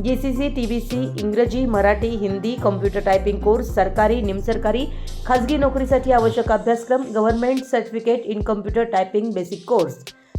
G C C T B C इंग्रजी Marathi Hindi computer typing course सरकारी निमसरकारी खाजगी नोकरीसाठी आवश्यक अभ्यासक्रम government certificate in computer typing basic course.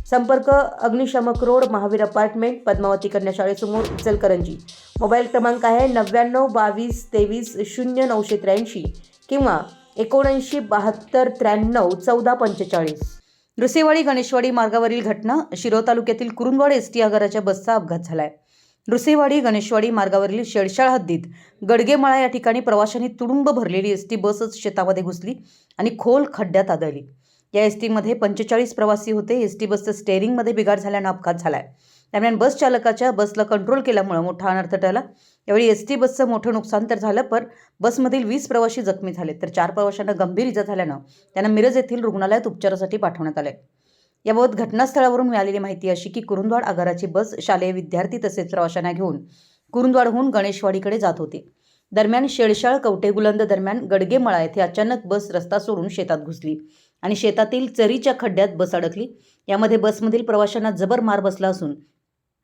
संपर्क अग्निशामक रोड महावीर अपार्टमेंट पद्मावती कन्या शाळेसमोर इचलकरंजी मोबाईल क्रमांक आहे नव्याण्णव बावीस तेवीस शून्य नऊशे त्र्याऐंशी किंवा एकोणऐंशी बहात्तर त्र्याण्णव चौदा पंचेचाळीस. रुसेवाडी गणेशवाडी मार्गावरील घटना शिरो तालुक्यातील कुरुंदवाड एस टी आगाराच्या बसचा अपघात झाला आहे रुसेवाडी गणेशवाडी मार्गावरील शेडशाळ हद्दीत गडगेमाळा या ठिकाणी प्रवाशांनी तुडुंब भरलेली एस टी बसच शेतामध्ये घुसली आणि खोल खड्ड्यात आदळली. या एस टीमध्ये पंचेचाळीस प्रवासी होते. एस टी बसचं स्टेअरिंगमध्ये बिघाड झाल्यानं अपघात झालाय. दरम्यान बस चालकाच्या बसला कंट्रोल केल्यामुळं मोठा अनर्थ टळला. यावेळी एस टी बसचं मोठं नुकसान तर झालं पर बसमधील वीस प्रवासी जखमी झाले. तर चार प्रवाशांना गंभीर इजा झाल्यानं त्यांना मिरज येथील रुग्णालयात उपचारासाठी पाठवण्यात आले याबाबत घटनास्थळावरून मिळालेली माहिती अशी की कुरुंदवाड आगाराची बस शालेय विद्यार्थी तसेच प्रवाशांना घेऊन कुरुंदवाडहून गणेशवाडीकडे जात होती. दरम्यान शेळशाळ कवटेगुलंद दरम्यान गडगेमळा येथे अचानक बस रस्ता सोडून शेतात घुसली आणि शेतातील चरीच्या खड्ड्यात बस अडकली. यामध्ये बसमधील प्रवाशांना जबर मार बसला असून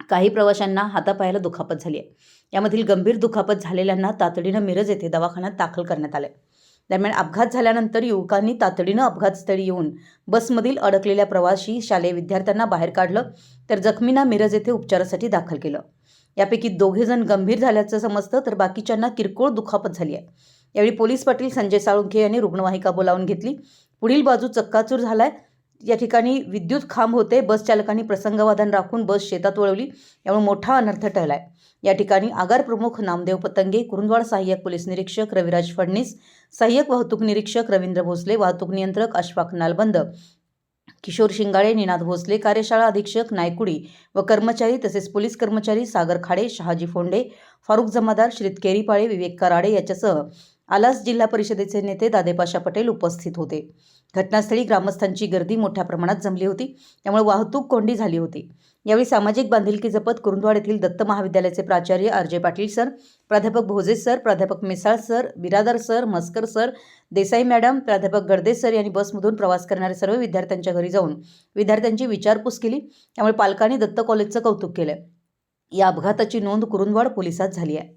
काही प्रवाशांना हातापायाला दुखापत झाली आहे. यामधील गंभीर दुखापत झालेल्यांना तातडीनं मिरज येथे दवाखान्यात दाखल करण्यात आले दरम्यान अपघात झाल्यानंतर युवकांनी तातडीनं अपघातस्थळी येऊन बसमधील अडकलेल्या प्रवाशी शालेय विद्यार्थ्यांना बाहेर काढलं तर जखमींना मिरज येथे उपचारासाठी दाखल केलं. यापैकी दोघे जण गंभीर झाल्याचं समजतं तर बाकीच्यांना किरकोळ दुखापत झाली आहे. यावेळी पोलीस पाटील संजय साळुंखे यांनी रुग्णवाहिका बोलावून घेतली. पुढील बाजू चक्काचूर झालाय. या ठिकाणी विद्युत खांब होते. बस चालकांनी प्रसंगवादन राखून बस शेतात वळवली. यामुळे मोठा अनर्थ ठरलाय या ठिकाणी आगार प्रमुख नामदेव पतंगे कुरुंदवाड सहाय्यक पोलीस निरीक्षक रविराज फडणीस सहाय्यक वाहतूक निरीक्षक रवींद्र भोसले वाहतूक नियंत्रक अश्वाक नालबंद किशोर शिंगाळे निनाद भोसले कार्यशाळा अधीक्षक नायकुडी व कर्मचारी तसेच पोलीस कर्मचारी सागर खाडे शहाजी फोंडे फारुख जमादार श्रीत केरीपाळे विवेक कराडे याच्यासह आलास जिल्हा परिषदेचे नेते दादेपाशा पटेल उपस्थित होते. घटनास्थळी ग्रामस्थांची गर्दी मोठ्या प्रमाणात जमली होती. त्यामुळे वाहतूक कोंडी झाली होती. यावेळी सामाजिक बांधिलकी जपत कुरुंदवाड येथील दत्त महाविद्यालयाचे प्राचार्य आर जे पाटील सर प्राध्यापक भोजे सर प्राध्यापक Misal sir Biradar sir Maskar sir Desai madam प्राध्यापक गडदे सर यांनी बसमधून प्रवास करणाऱ्या सर्व विद्यार्थ्यांच्या घरी जाऊन विद्यार्थ्यांची विचारपूस केली. त्यामुळे पालकांनी दत्त कॉलेजचं कौतुक केलं. या अपघाताची नोंद कुरुंदवाड पोलिसात झाली आहे.